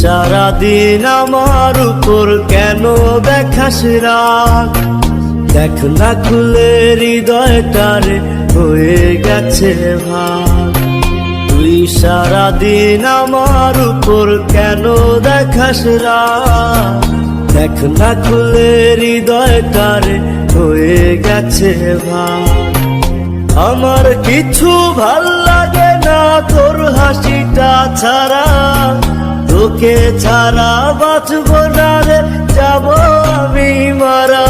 সারাদিন আমার উপর কেন দেখাস রাগ? দেখ না খুলে হৃদয়টারে হয়ে গেছে ভাগ। তুই সারাদিন আমার উপর কেন দেখাস রাগ? দেখ না খুলে হৃদয়টারে হয়ে গেছে ভাগ। আমার কিছু ভালো লাগে না তোর হাসিটা ছাড়া। তোকে ছাড়া বাঁচব না রে, যাব আমি মারা।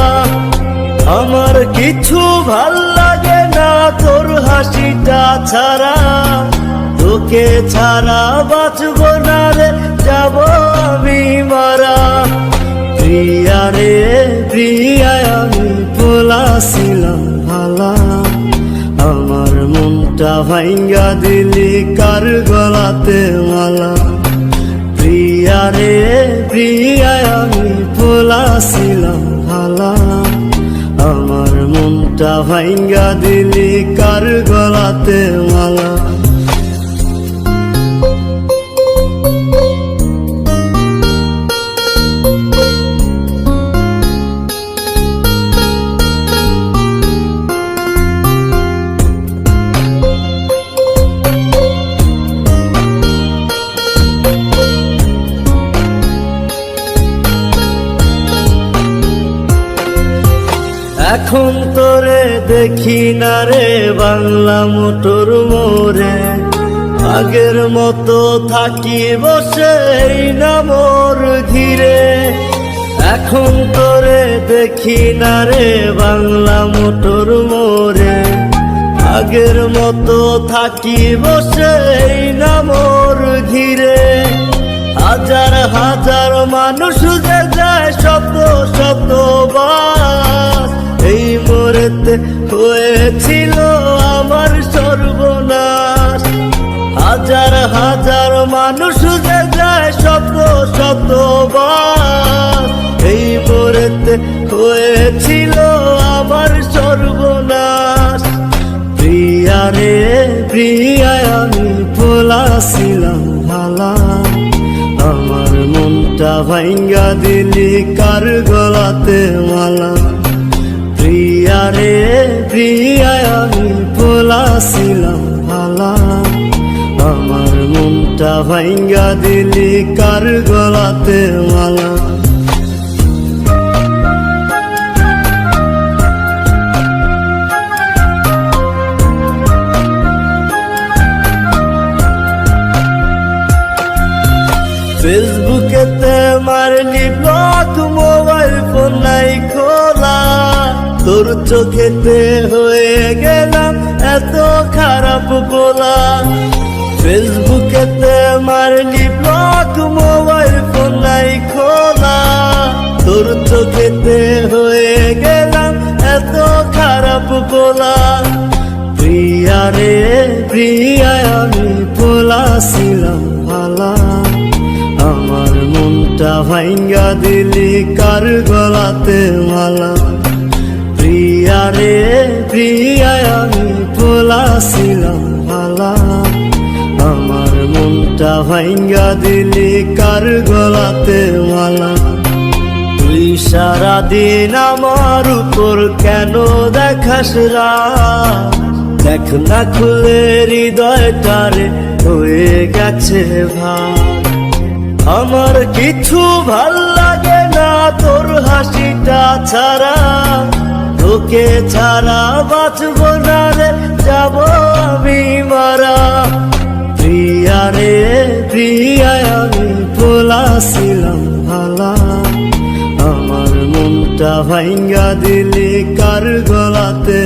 আমার কিছু ভালো লাগে না তোর হাসিটা ছাড়া। তোকে ছাড়া বাঁচব না রে, যাব আমি মারা। প্রিয়া রে প্রিয়া আমি পোলাছিলাম ভালা আমার মনটা ভাঙ্গা দিলি কার গলাতে মালা। প্রিয়া রে প্রিয়া পোলাছিলাম ভালা আমার মনটা ভাঙ্গা দিলি কার গলাতে মালা? এখন তোরে দেখি না রে বাংলা মোটর মোরে আগের মতো থাকি বসে না মোর ঘিরে। এখন তোরে দেখি না রে বাংলা মোটর মোরে আগের মতো থাকি বসে না মোর ঘিরে। হাজার হাজার মানুষ যে যায় শত শত হাজার হাজার মানুষ যে যায় শত শত এই মোরেতে হয়েছিল আমার সর্বনাশ। প্রিয়া রে প্রিয়া আমি পোলাছিলাম ভালা আমার মনটা ভাঙ্গা দিলি কার গলাতে মালা। প্রিয়া রে প্রিয়া আমি পোলাছিলাম ভালা মনটা ভাঙ্গা দিলি কার গলাতে মালা? ফেসবুকেতে মারলি ব্লক, মোবাইল ফোন নাই খোলা। তোর চোখেতে হয়ে গেলাম এত খারাপ বলা। ফেসবুকেতে মারলি ব্লক মোবাইল ফোন নাই খোলা। তোর চোখেতে হয়ে গেলাম এত খারাপ বলা প্রিয়া রে প্রিয়া আমি পোলাছিলাম ভালা। আমার মনটা ভাঙ্গা দিলি কার গলাতে মালা। প্রিয়া রে প্রিয়া আমি পোলাছিলাম ভালা ভাঙ্গা দিলি কার গলাতে মালা? তুই সারাদিন আমার উপর কেন দেখাস রাগ? দেখ না খুলে হৃদয়টারে হয়ে গেছে ভাগ। আমার কিছু ভালো লাগে না তোর হাসিটা ছাড়া। তোকে ছাড়া বাঁচব না রে, যাব আমি মারা। প্রিয়া প্রিয়া আমি পোলাছিলাম ভালা। আমার মনটা ভাঙ্গা দিলি কার গলাতে?